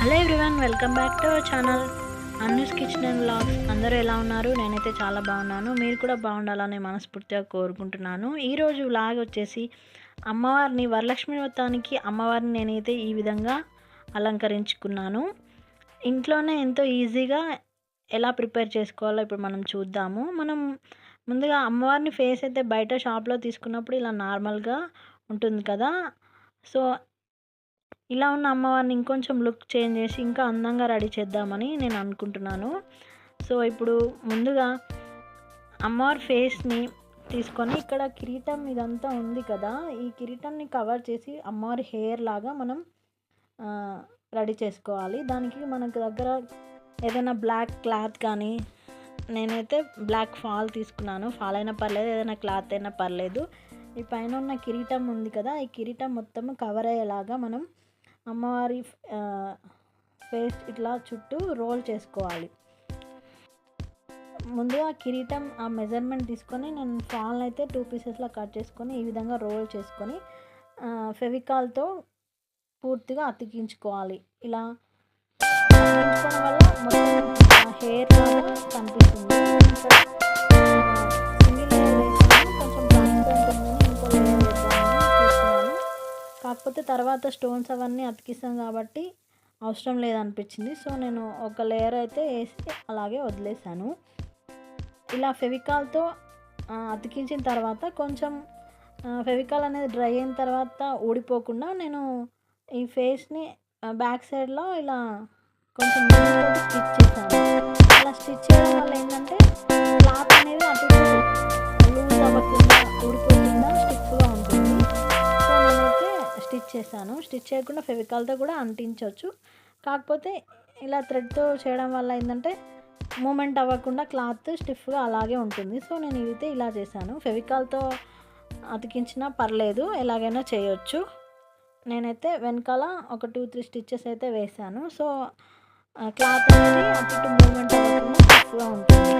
Hello everyone welcome back to our channel. Anu's kitchen and blogs అందరూ ఎలా ఉన్నారు? నేనైతే చాలా బాగున్నాను. మీరు కూడా బాగుండాలని మనస్ఫూర్తిగా కోరుకుంటున్నాను. ఈరోజు వ్లాగ్ వచ్చేసి అమ్మవారిని వరలక్ష్మి వ్రతానికి అమ్మవారిని నేనైతే ఈ విధంగా అలంకరించుకున్నాను. ఇంట్లోనే ఎంతో ఈజీగా ఎలా ప్రిపేర్ చేసుకోవాలో ఇప్పుడు మనం చూద్దాము. మనం ముందుగా అమ్మవారిని ఫేస్ అయితే బయట షాప్లో తీసుకున్నప్పుడు ఇలా నార్మల్గా ఉంటుంది కదా. సో ఇలా ఉన్న అమ్మవారిని ఇంకొంచెం లుక్ చేంజ్ చేసి ఇంకా అందంగా రెడీ చేద్దామని నేను అనుకుంటున్నాను. సో ఇప్పుడు ముందుగా అమ్మవారి ఫేస్ని తీసుకొని ఇక్కడ కిరీటం ఇదంతా ఉంది కదా. ఈ కిరీటంని కవర్ చేసి అమ్మవారి హెయిర్ లాగా మనం రెడీ చేసుకోవాలి. దానికి మనకు దగ్గర ఏదైనా బ్లాక్ క్లాత్ కానీ నేనైతే బ్లాక్ ఫాల్ తీసుకున్నాను. ఫాల్ అయినా పర్లేదు ఏదైనా క్లాత్ అయినా పర్లేదు. ఈ పైన ఉన్న కిరీటం ఉంది కదా. ఈ కిరీటం మొత్తం కవర్ అయ్యేలాగా మనం అమ్మవారి పేస్ట్ ఇట్లా చుట్టూ రోల్ చేసుకోవాలి. ముందుగా కిరీటం ఆ మెజర్మెంట్ తీసుకొని నేను ఫాల్ని అయితే టూ పీసెస్లో కట్ చేసుకొని ఈ విధంగా రోల్ చేసుకొని ఫెవికాల్తో పూర్తిగా అతికించుకోవాలి. ఇలా అతికించుకోవడం వల్ల మొత్తం హెయిర్ కనిపిస్తుంది. కాకపోతే తర్వాత స్టోన్స్ అవన్నీ అతికిస్తాం కాబట్టి అవసరం లేదనిపించింది. సో నేను ఒక లేయర్ అయితే వేసి అలాగే వదిలేసాను ఇలా ఫెవికాల్తో అతికించిన తర్వాత కొంచెం ఫెవికాల్ అనేది డ్రై అయిన తర్వాత ఊడిపోకుండా నేను ఈ ఫేస్ని బ్యాక్ సైడ్లో ఇలా కొంచెం స్టిచ్ చేశాను. అలా స్టిచ్ చేయడం వల్ల ఏంటంటే క్లాత్ అనేది అటు లూజ్ అవ్వకుండా ఊడిపోకుండా స్టిక్గా ఉంటుంది స్టిచ్ చేశాను. స్టిచ్ చేయకుండా ఫెవికాల్తో కూడా అంటించవచ్చు కాకపోతే ఇలా థ్రెడ్తో చేయడం వల్ల ఏంటంటే మూమెంట్ అవ్వకుండా క్లాత్ స్టిఫ్గా అలాగే ఉంటుంది. సో నేను ఇదైతే ఇలా చేశాను. ఫెవికాల్తో అతికించినా పర్లేదు. ఎలాగైనా చేయొచ్చు. నేనైతే వెనకాల ఒక టూ త్రీ స్టిచ్చెస్ అయితే వేసాను సో క్లాత్ అనేది అటు మూమెంట్ అవ్వకుండా స్టిఫ్గా ఉంటుంది.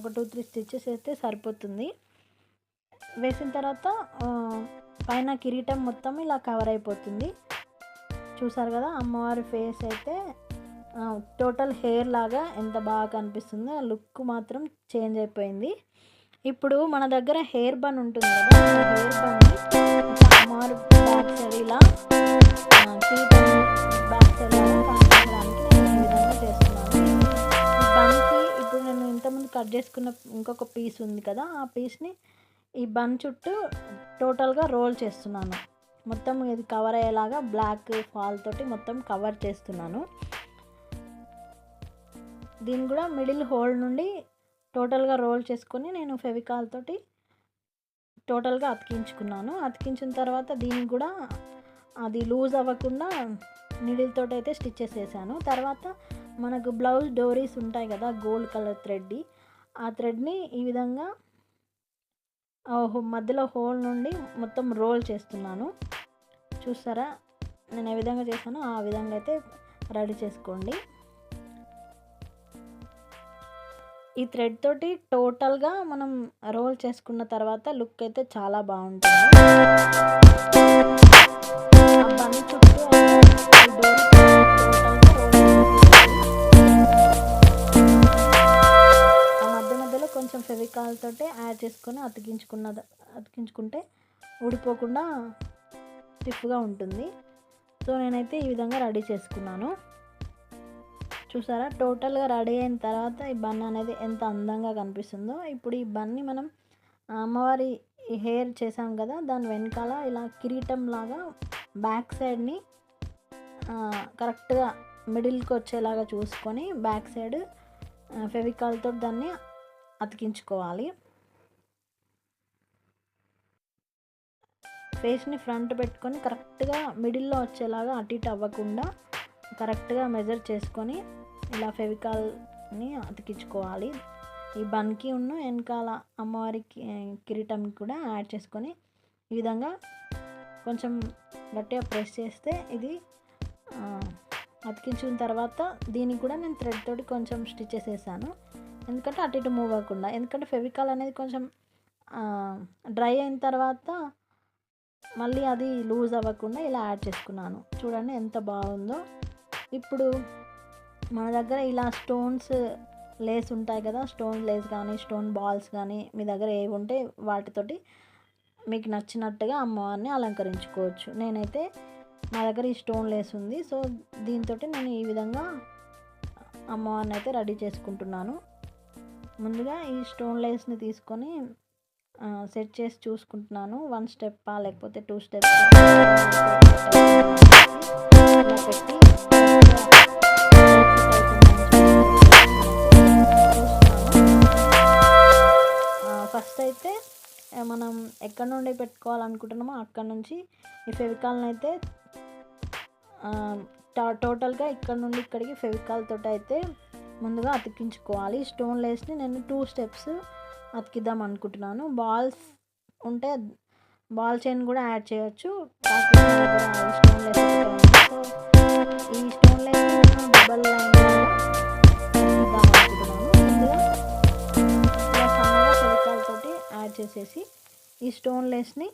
ఒక టూ త్రీ స్టిచ్చెస్ వేస్తే సరిపోతుంది. వేసిన తర్వాత పైన కిరీటం మొత్తం ఇలా కవర్ అయిపోతుంది. చూసారు కదా అమ్మవారి ఫేస్ అయితే టోటల్ హెయిర్ లాగా ఎంత బాగా కనిపిస్తుందో ఆ లుక్ మాత్రం చేంజ్ అయిపోయింది. ఇప్పుడు మన దగ్గర హెయిర్ బన్ ఉంటుంది కదా హెయిర్ బన్ అమ్మవారి బ్యాక్ సైడ్ ఇలా కిరీటం బ్యాక్ సైడ్ నేను ఈ విధంగా చేస్తున్నాను. ఈ కట్ చేసుకున్న ఇంకొక పీస్ ఉంది కదా ఆ పీస్ని ఈ బన్ చుట్టూ టోటల్గా రోల్ చేస్తున్నాను. మొత్తం ఇది కవర్ అయ్యేలాగా బ్లాక్ ఫాల్ తోటి మొత్తం కవర్ చేస్తున్నాను. దీన్ని కూడా మిడిల్ హోల్ నుండి టోటల్గా రోల్ చేసుకొని నేను ఫెవికాల్ తోటి టోటల్గా అతికించుకున్నాను. అతికించిన తర్వాత దీనికి కూడా అది లూజ్ అవ్వకుండా నిడిల్తో అయితే స్టిచ్చెస్ వేసాను తర్వాత మనకు బ్లౌజ్ డోరీస్ ఉంటాయి కదా గోల్డ్ కలర్ థ్రెడ్డి ఆ థ్రెడ్ని ఈ విధంగా మధ్యలో హోల్ నుండి మొత్తం రోల్ చేస్తున్నాను. చూస్తారా? నేను ఏ విధంగా చేశానో ఆ విధంగా అయితే రెడీ చేసుకోండి. ఈ థ్రెడ్ తోటి టోటల్గా మనం రోల్ చేసుకున్న తర్వాత లుక్ అయితే చాలా బాగుంటుంది. కొంచెం ఫెవికాల్ యాడ్ చేసుకొని అతికించుకున్న అతికించుకుంటే ఊడిపోకుండా స్టిఫ్గా ఉంటుంది. సో నేనైతే ఈ విధంగా రెడీ చేసుకున్నాను. చూసారా? టోటల్గా రెడీ అయిన తర్వాత ఈ బన్ అనేది ఎంత అందంగా కనిపిస్తుందో. ఇప్పుడు ఈ బన్ని మనం అమ్మవారి హెయిర్ చేసాం కదా దాని వెనకాల ఇలా కిరీటం లాగా బ్యాక్ సైడ్ని కరెక్ట్గా మిడిల్కి వచ్చేలాగా చూసుకొని బ్యాక్ సైడ్ ఫెవికాల్తో దాన్ని అతికించుకోవాలి. ఫేస్ని ఫ్రంట్ పెట్టుకొని కరెక్ట్గా మిడిల్లో వచ్చేలాగా అటు ఇటు అవ్వకుండా కరెక్ట్గా మెజర్ చేసుకొని ఇలా ఫెవికాల్ని అతికించుకోవాలి. ఈ బన్కి ఉన్న వెనకాల అమ్మవారి కిరీటం కూడా యాడ్ చేసుకొని ఈ విధంగా కొంచెం గట్టిగా ప్రెస్ చేస్తే ఇది అతికించిన తర్వాత దీనికి కూడా నేను థ్రెడ్ తోటి కొంచెం స్టిచెస్ వేసాను. ఎందుకంటే అటు ఇటు మూవ్ అవ్వకుండా. ఎందుకంటే ఫెవికాల్ అనేది కొంచెం డ్రై అయిన తర్వాత మళ్ళీ అది లూజ్ అవ్వకుండా ఇలా యాడ్ చేసుకున్నాను. చూడండి ఎంత బాగుందో. ఇప్పుడు మన దగ్గర ఇలా స్టోన్స్ లేస్ ఉంటాయి కదా. స్టోన్ లేస్ కానీ స్టోన్ బాల్స్ కానీ మీ దగ్గర ఏవి ఉంటే వాటితోటి మీకు నచ్చినట్టుగా అమ్మవారిని అలంకరించుకోవచ్చు. నేనైతే మా దగ్గర ఈ స్టోన్ లేస్ ఉంది. సో దీంతో నేను ఈ విధంగా అమ్మవారిని అయితే రెడీ చేసుకుంటున్నాను. ముందుగా ఈ స్టోన్ లేస్ని తీసుకొని సెట్ చేసి చూసుకుంటున్నాను. వన్ స్టెప్పా లేకపోతే టూ స్టెప్స్ పెట్టి ఫస్ట్ అయితే మనం ఎక్కడ నుండి పెట్టుకోవాలనుకుంటున్నామో అక్కడ నుంచి ఈ ఫెవికాల్ని అయితే టోటల్గా ఇక్కడ నుండి ఇక్కడికి ఫెవికాల్ తోటి అయితే ముందుగా అతికించుకోవాలి. స్టోన్ లేస్ని నేను టూ స్టెప్స్ అతికిద్దాం అనుకుంటున్నాను. బాల్స్ ఉంటే బాల్ చైన్ కూడా యాడ్ చేయొచ్చు. స్టోన్ లెస్ సో ఈ స్టోన్ లెస్ డబల్ లైన్ తోటి యాడ్ చేసేసి ఈ స్టోన్ లెస్ని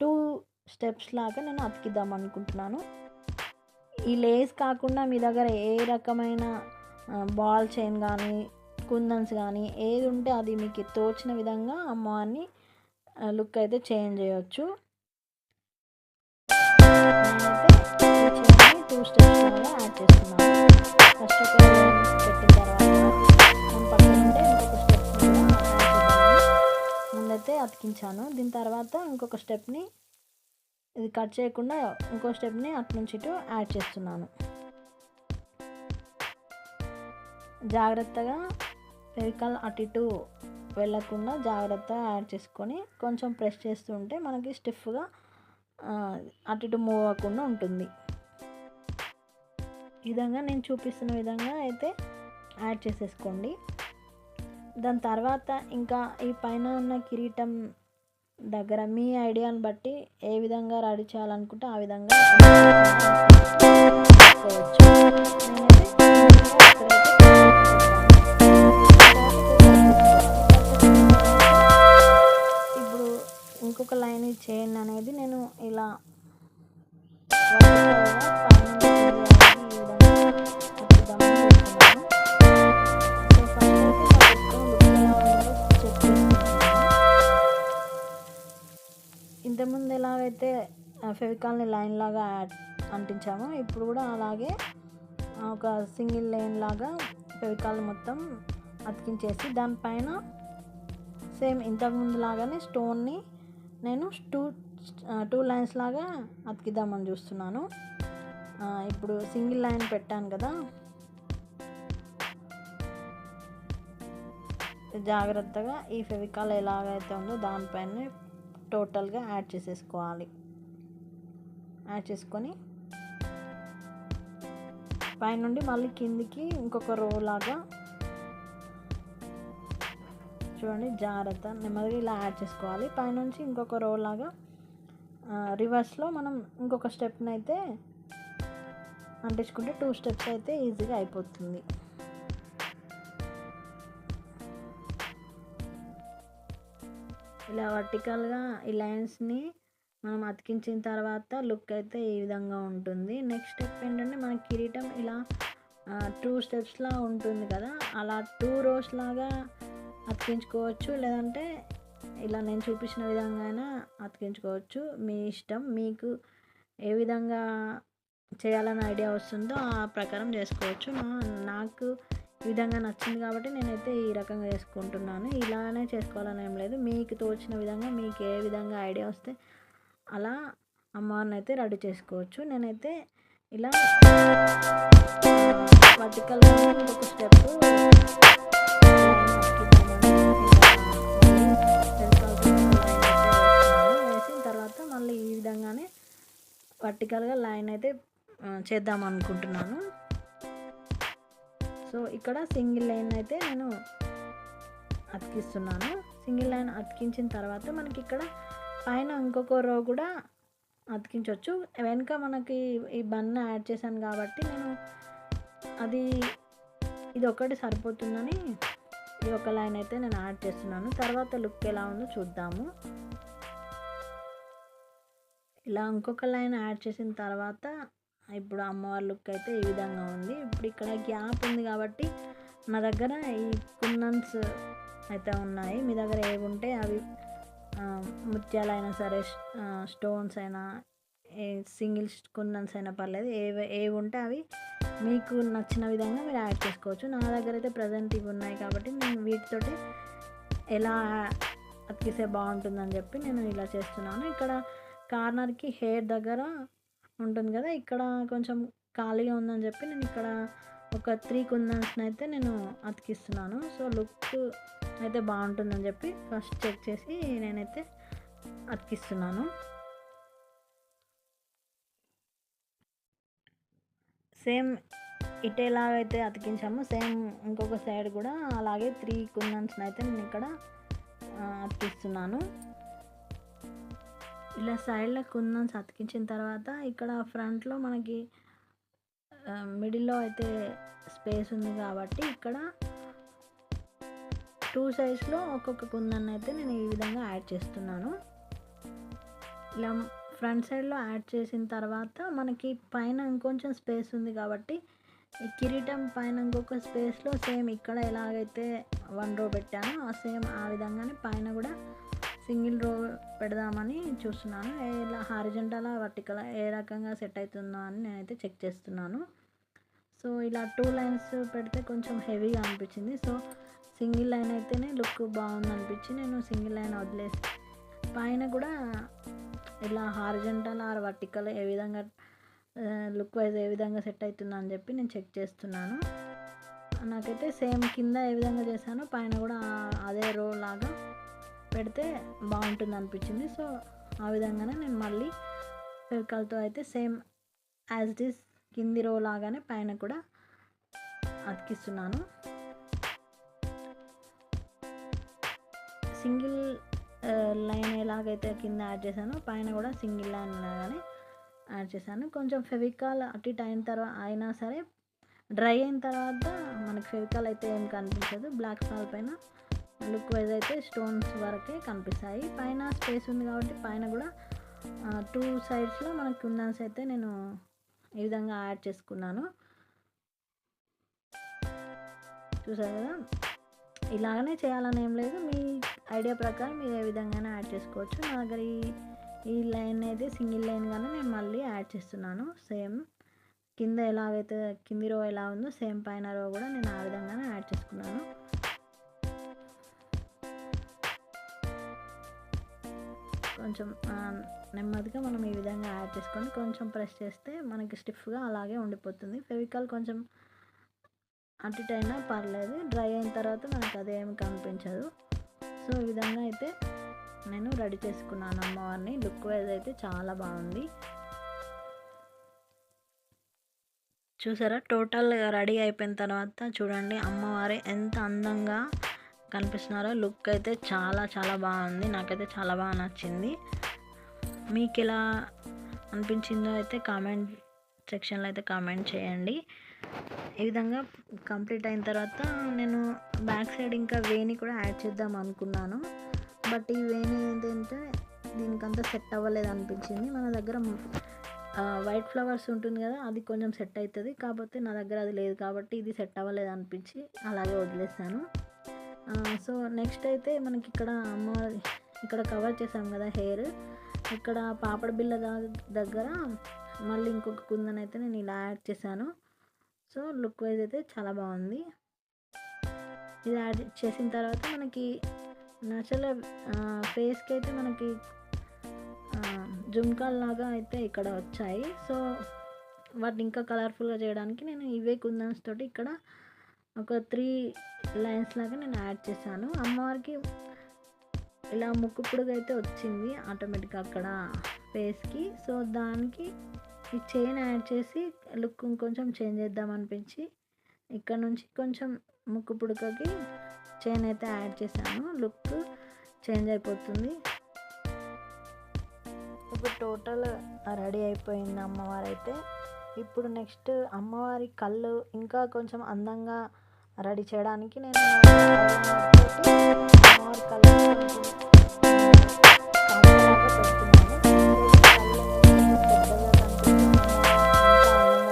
టూ స్టెప్స్ లాగా నేను అతికిద్దాం అనుకుంటున్నాను. ఈ లేస్ కాకుండా మీ దగ్గర ఏ రకమైన బాల్ చైన్ కానీ కుందన్స్ కానీ ఏది ఉంటే అది మీకు తోచిన విధంగా అమ్మవారిని లుక్ అయితే చేంజ్ చేయొచ్చు. టూ స్టెప్స్ యాడ్ చేస్తున్నాను ఫస్ట్ ఒక పెట్టిన తర్వాత ఇంకొక స్టెప్ ముందైతే అతికించాను. దీని తర్వాత ఇంకొక స్టెప్ని ఇది కట్ చేయకుండా ఇంకో స్టెప్ని అటు నుంచి ఇటు యాడ్ చేస్తున్నాను. జాగ్రత్తగా ఫెవికాల్ అటు ఇటు వెళ్ళకుండా జాగ్రత్తగా యాడ్ చేసుకొని కొంచెం ప్రెస్ చేస్తుంటే మనకి స్టిఫ్గా అటు ఇటు మూవ్ అవ్వకుండా ఉంటుంది. ఈ విధంగా నేను చూపిస్తున్న విధంగా అయితే యాడ్ చేసేసుకోండి. దాని తర్వాత ఇంకా ఈ పైన ఉన్న కిరీటం దగ్గర మీ ఐడియాని బట్టి ఏ విధంగా రెడీ చేయాలనుకుంటే ఆ విధంగా ఇంకొక చేయండి అనేది నేను ఇలా ఇంతకుముందు ఎలాగైతే ఫెవికాల్ని లైన్ లాగా అంటించామో ఇప్పుడు కూడా అలాగే ఒక సింగిల్ లైన్ లాగా ఫెవికాల్ మొత్తం అతికించేసి దానిపైన సేమ్ ఇంతకుముందు లాగానే స్టోన్ని నేను టూ టూ లైన్స్ లాగా అతికిద్దామని చూస్తున్నాను. ఇప్పుడు సింగిల్ లైన్ పెట్టాను కదా. జాగ్రత్తగా ఈ ఫెవికాల్ ఎలాగైతే ఉందో దానిపైన టోటల్గా యాడ్ చేసేసుకోవాలి. యాడ్ చేసుకొని పైనుండి మళ్ళీ కిందికి ఇంకొక రో లాగా చూడండి జాగ్రత్త నెమ్మదిగా ఇలా యాడ్ చేసుకోవాలి. పైనుంచి ఇంకొక రో లాగా రివర్స్లో మనం ఇంకొక స్టెప్ని అయితే అంటించుకుంటే టూ స్టెప్స్ అయితే ఈజీగా అయిపోతుంది. ఇలా వర్టికల్గా ఈ లైన్స్ని మనం అతికించిన తర్వాత లుక్ అయితే ఈ విధంగా ఉంటుంది. నెక్స్ట్ స్టెప్ ఏంటంటే మన కిరీటం ఇలా టూ స్టెప్స్లా ఉంటుంది కదా. అలా టూ రోస్ లాగా అతికించుకోవచ్చు. లేదంటే ఇలా నేను చూపించిన విధంగా అయినా అతికించుకోవచ్చు. మీ ఇష్టం. మీకు ఏ విధంగా చేయాలని ఐడియా వస్తుందో ఆ ప్రకారం చేసుకోవచ్చు. నాకు ఈ విధంగా నచ్చింది కాబట్టి నేనైతే ఈ రకంగా చేసుకుంటున్నాను. ఇలానే చేసుకోవాలని ఏం లేదు. మీకు తోచిన విధంగా మీకు ఏ విధంగా ఐడియా వస్తే అలా అమ్మవారిని అయితే రెడీ చేసుకోవచ్చు. నేనైతే ఇలా వర్టికల్గా ఇంకొక స్టెప్ వర్టికల్గా లైన్ అయితే చేద్దాం అనుకుంటున్నాను. సో ఇక్కడ సింగిల్ లైన్ అయితే నేను అతికిస్తున్నాను. సింగిల్ లైన్ అతికించిన తర్వాత మనకి ఇక్కడ పైన ఇంకొక రో కూడా అతికించవచ్చు వెనుక మనకి ఈ బన్న యాడ్ చేశాను కాబట్టి నేను అది ఇది ఒకటి సరిపోతుందని ఈ ఒక లైన్ అయితే నేను యాడ్ చేస్తున్నాను. తర్వాత లుక్ ఎలా ఉందో చూద్దాము. ఇలా ఇంకొక లైన్ యాడ్ చేసిన తర్వాత ఇప్పుడు అమ్మవారి లుక్ అయితే ఈ విధంగా ఉంది. ఇప్పుడు ఇక్కడ గ్యాప్ ఉంది కాబట్టి నా దగ్గర ఈ కుందన్స్ అయితే ఉన్నాయి. మీ దగ్గర ఏవి ఉంటే అవి ముత్యాలైనా సరే స్టోన్స్ అయినా ఏ సింగిల్ కుందన్స్ అయినా పర్లేదు. ఏవి ఏవి ఉంటే అవి మీకు నచ్చిన విధంగా మీరు యాడ్ చేసుకోవచ్చు. నా దగ్గర అయితే ప్రజెంట్ ఇవి ఉన్నాయి కాబట్టి నేను వీటితోటి ఎలా అతికిస్తే బాగుంటుందని చెప్పి నేను ఇలా చేస్తున్నాను. ఇక్కడ కార్నర్కి హెయిర్ దగ్గర ఉంటుంది కదా ఇక్కడ కొంచెం ఖాళీగా ఉందని చెప్పి నేను ఇక్కడ ఒక త్రీ కుందన్స్ని అయితే నేను అతికిస్తున్నాను. సో లుక్ అయితే బాగుంటుందని చెప్పి ఫస్ట్ చెక్ చేసి నేనైతే అతికిస్తున్నాను. సేమ్ ఇటేలాగైతే అతికించాము. సేమ్ ఇంకొక సైడ్ కూడా అలాగే త్రీ కుందన్స్ని అయితే నేను ఇక్కడ అతికిస్తున్నాను. ఇలా సైడ్లో కుందన్స్ అతికించిన తర్వాత ఇక్కడ ఫ్రంట్లో మనకి మిడిల్లో అయితే స్పేస్ ఉంది కాబట్టి ఇక్కడ టూ సైడ్స్లో ఒక్కొక్క కుందన్ అయితే నేను ఈ విధంగా యాడ్ చేస్తున్నాను. ఇలా ఫ్రంట్ సైడ్లో యాడ్ చేసిన తర్వాత మనకి పైన ఇంకొంచెం స్పేస్ ఉంది కాబట్టి ఈ కిరీటం పైన ఇంకొక స్పేస్లో సేమ్ ఇక్కడ ఎలాగైతే వన్ రో పెట్టానో ఆ సేమ్ ఆ విధంగానే పైన కూడా సింగిల్ రో పెడదామని చూస్తున్నాను. ఇలా హారిజెంటలా వర్టికల్ ఏ రకంగా సెట్ అవుతుందో అని నేనైతే చెక్ చేస్తున్నాను. సో ఇలా టూ లైన్స్ పెడితే కొంచెం హెవీగా అనిపించింది. సో సింగిల్ లైన్ అయితేనే లుక్ బాగుంది అనిపించి నేను సింగిల్ లైన్ వదిలేసి పైన కూడా ఇలా హారిజెంటల్ ఆర్ వర్టికల్ ఏ విధంగా లుక్ వైజ్ ఏ విధంగా సెట్ అవుతుందో అని చెప్పి నేను చెక్ చేస్తున్నాను. నాకైతే సేమ్ కింద ఏ విధంగా చేశానో పైన కూడా అదే రో లాగా పెడితే బాగుంటుంది అనిపించింది సో ఆ విధంగానే నేను మళ్ళీ ఫెవికాల్తో అయితే సేమ్ యాజ్ ఇట్ ఈస్ కింది రో లాగానే పైన కూడా అతికిస్తున్నాను. సింగిల్ లైన్ ఎలాగైతే కింద యాడ్ చేశానో పైన కూడా సింగిల్ లైన్ లాగానే యాడ్ చేశాను. కొంచెం ఫెవికాల్ అటు ఇటు అయిన తర్వాత అయినా సరే డ్రై అయిన తర్వాత మనకి ఫెవికాల్ అయితే ఏం కనిపించదు. బ్లాక్ సాల్ పైన లుక్ వైజ్ అయితే స్టోన్స్ వరకే కనిపిస్తాయి. పైన స్పేస్ ఉంది కాబట్టి పైన కూడా టూ సైడ్స్లో మనకి కుందన్స్ అయితే నేను ఈ విధంగా యాడ్ చేసుకున్నాను. చూసారు కదా? ఇలాగనే చేయాలని ఏం లేదు. మీ ఐడియా ప్రకారం మీరు ఏ విధంగానే యాడ్ చేసుకోవచ్చు. నా దగ్గర ఈ ఈ లైన్ అయితే సింగిల్ లైన్గానే నేను మళ్ళీ యాడ్ చేస్తున్నాను. సేమ్ కింద ఎలాగైతే కింది రో ఎలా ఉందో సేమ్ పైన రో కూడా నేను ఆ విధంగా కొంచెం నెమ్మదిగా మనం ఈ విధంగా యాడ్ చేసుకొని కొంచెం ప్రెస్ చేస్తే మనకి స్టిఫ్గా అలాగే ఉండిపోతుంది. ఫెవికాల్ కొంచెం అటు ఇటు అయినా పర్లేదు. డ్రై అయిన తర్వాత మనకు అదేమి కనిపించదు. సో ఈ విధంగా అయితే నేను రెడీ చేసుకున్నాను అమ్మవారిని లుక్ వైజ్ అయితే చాలా బాగుంది. చూసారా? టోటల్గా రెడీ అయిపోయిన తర్వాత చూడండి అమ్మవారి ఎంత అందంగా కనిపిస్తున్నారో లుక్ అయితే చాలా చాలా బాగుంది. నాకైతే చాలా బాగా నచ్చింది. మీకు ఎలా అనిపించిందో అయితే కామెంట్ సెక్షన్లో అయితే కామెంట్ చేయండి. ఈ విధంగా కంప్లీట్ అయిన తర్వాత నేను బ్యాక్ సైడ్ ఇంకా వేని కూడా యాడ్ చేద్దాం అనుకున్నాను. బట్ ఈ వేని ఏంటంటే దీనికంతా సెట్ అవ్వలేదు అనిపించింది. మన దగ్గర వైట్ ఫ్లవర్స్ ఉంటుంది కదా అది కొంచెం సెట్ అవుతుంది. కాకపోతే నా దగ్గర అది లేదు కాబట్టి ఇది సెట్ అవ్వలేదు అనిపించి అలాగే వదిలేసాను సో నెక్స్ట్ అయితే మనకి ఇక్కడ అమ్మ ఇక్కడ కవర్ చేసాం కదా హెయిర్. ఇక్కడ పాపడ బిల్ల దగ్గర మళ్ళీ ఇంకొక కుందన్ అయితే నేను ఇలా యాడ్ చేశాను. సో లుక్ వైజ్ అయితే చాలా బాగుంది. ఇది యాడ్ చేసిన తర్వాత మనకి నచ్చల ఫేస్కి అయితే మనకి జుమ్కాల్ లాగా అయితే ఇక్కడ వచ్చాయి. సో వాటిని ఇంకా కలర్ఫుల్గా చేయడానికి నేను ఇవే కుందన్స్ తోటి ఇక్కడ ఒక త్రీ లైన్స్ లాగా నేను యాడ్ చేశాను. అమ్మవారికి ఇలా ముక్కు వచ్చింది ఆటోమేటిక్గా అక్కడ ఫేస్కి సో దానికి ఈ చైన్ యాడ్ చేసి లుక్ ఇంకొంచెం చేంజ్ చేద్దాం అనిపించి ఇక్కడ నుంచి కొంచెం ముక్కు పుడకకి చైన్ అయితే యాడ్ చేశాను. లుక్ చేంజ్ అయిపోతుంది. ఇప్పుడు టోటల్ రెడీ అయిపోయింది అమ్మవారు అయితే ఇప్పుడు నెక్స్ట్ అమ్మవారి కళ్ళు ఇంకా కొంచెం అందంగా రెడీ చేయడానికి నేను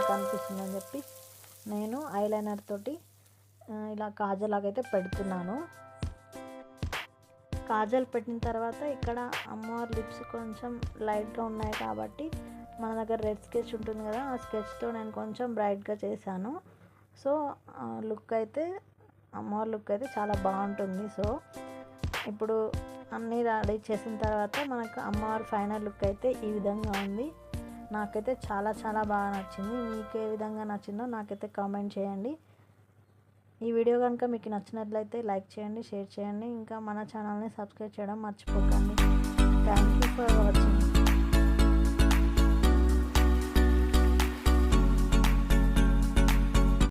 కనిపిస్తుందని చెప్పి నేను ఐలైనర్ తోటి ఇలా కాజల్ లాగైతే పెడుతున్నాను. కాజల్ పెట్టిన తర్వాత ఇక్కడ అమ్మవారి లిప్స్ కొంచెం లైట్గా ఉన్నాయి కాబట్టి మన దగ్గర రెడ్ స్కెచ్ ఉంటుంది కదా ఆ స్కెచ్తో నేను కొంచెం బ్రైట్గా చేశాను. సో లుక్ అయితే అమ్మవారి లుక్ అయితే చాలా బాగుంటుంది. సో ఇప్పుడు అన్నీ రెడీ చేసిన తర్వాత మనకు అమ్మవారి ఫైనల్ లుక్ అయితే ఈ విధంగా ఉంది. నాకైతే చాలా చాలా బాగా నచ్చింది. మీకు ఏ విధంగా నచ్చిందో నాకైతే కామెంట్ చేయండి. ఈ వీడియో కనుక మీకు నచ్చినట్లయితే లైక్ చేయండి షేర్ చేయండి. ఇంకా మన ఛానల్ని సబ్స్క్రైబ్ చేయడం మర్చిపోకండి. Thank you for watching.